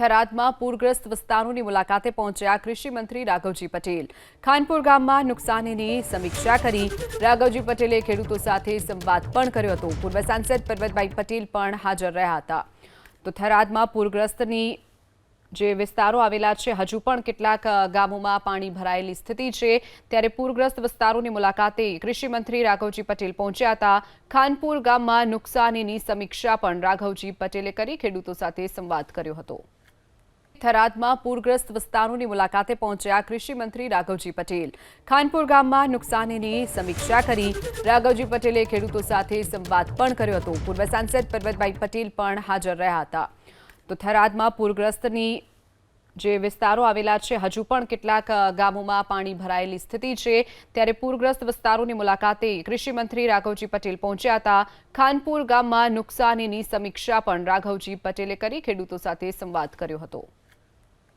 થરાદમાં પૂરગ્રસ્ત વિસ્તારોની મુલાકાતે પહોંચ્યા કૃષિ મંત્રી રાઘવજી પટેલ. ખાનપુર ગામમાં નુકસાનીની સમીક્ષા કરી રાઘવજી પટેલે ખેડૂતો સાથે સંવાદ પણ કર્યો હતો. પૂર્વ સાંસદ પર્વતભાઈ પટેલ પણ હાજર રહ્યા હતા. તો થરાદમાં પૂરગ્રસ્તની જે વિસ્તારો આવેલા છે, હજુ પણ કેટલાક ગામોમાં પાણી ભરાયેલી સ્થિતિ છે. ત્યારે પૂરગ્રસ્ત વિસ્તારોની મુલાકાતે કૃષિમંત્રી રાઘવજી પટેલ પહોંચ્યા હતા. ખાનપુર ગામમાં નુકસાનીની સમીક્ષા પણ રાઘવજી પટેલે કરી, ખેડૂતો સાથે સંવાદ કર્યો હતો. થરાદમાં પૂરગ્રસ્ત વિસ્તારોની મુલાકાતે પહોંચ્યા કૃષિ મંત્રી રાઘવજી પટેલ. ખાનપુર ગામમાં નુકસાનીની સમીક્ષા કરી રાઘવજી પટેલે ખેડૂતો સાથે સંવાદ પણ કર્યો હતો. પૂર્વ સાંસદ પર્વતભાઈ પટેલ પણ હાજર રહ્યા હતા. તો થરાદમાં પૂરગ્રસ્તની જે વિસ્તારો આવેલા છે, હજુ પણ કેટલાક ગામોમાં પાણી ભરાયેલી સ્થિતિ છે. ત્યારે પૂરગ્રસ્ત વિસ્તારોની મુલાકાતે કૃષિ મંત્રી રાઘવજી પટેલ પહોંચ્યા હતા. ખાનપુર ગામમાં નુકસાનીની સમીક્ષા પણ રાઘવજી પટેલે કરી ખેડૂતો સાથે સંવાદ કર્યો હતો.